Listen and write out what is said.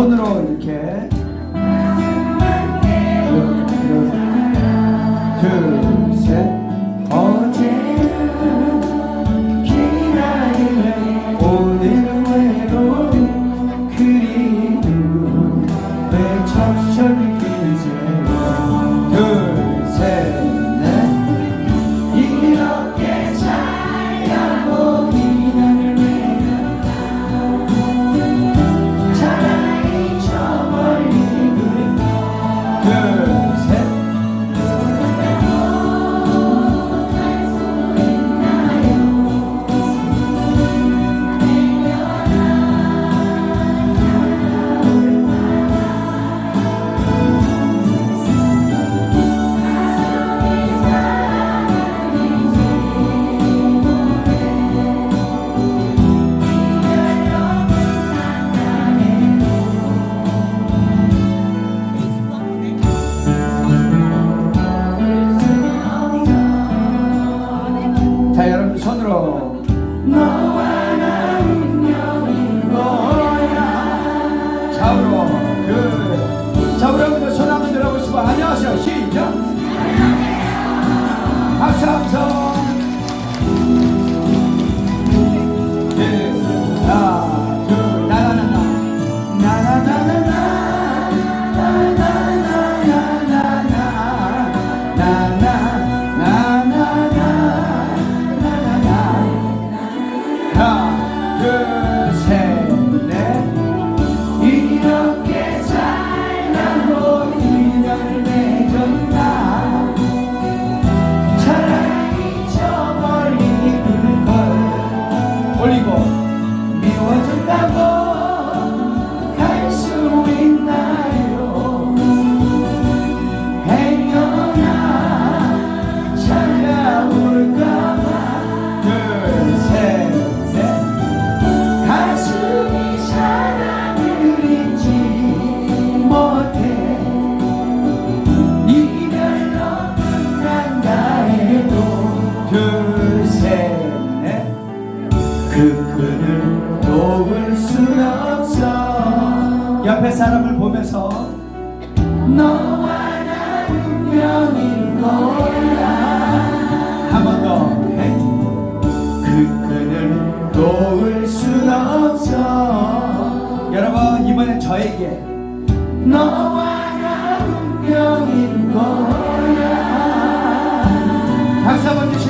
손으로 이렇게. Yeah. 손으로. 옆에 사람을 보면서 너와 나 분명히 몰라 한번 더. 네. 그 끈을 놓을 순 없어. 여러분 이번엔 저에게 너와 나 분명히 몰라 박수 한번 주시